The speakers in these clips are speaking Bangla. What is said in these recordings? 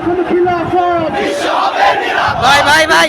যখন খিলাফত। ভাই ভাই ভাই।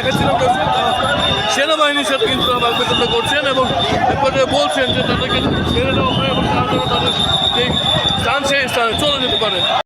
যেমনটা দেখাচ্ছিল দর্শক সেনাবাহিনীর সাথে কিন্তু তারা বিতর্ক করছেন এবং এরপরে বলছেন যে তাদেরকে ছেড়ে দেওয়া হয় এবং তারা তাদের যে স্থান, সেই স্থানে চলে যেতে পারে।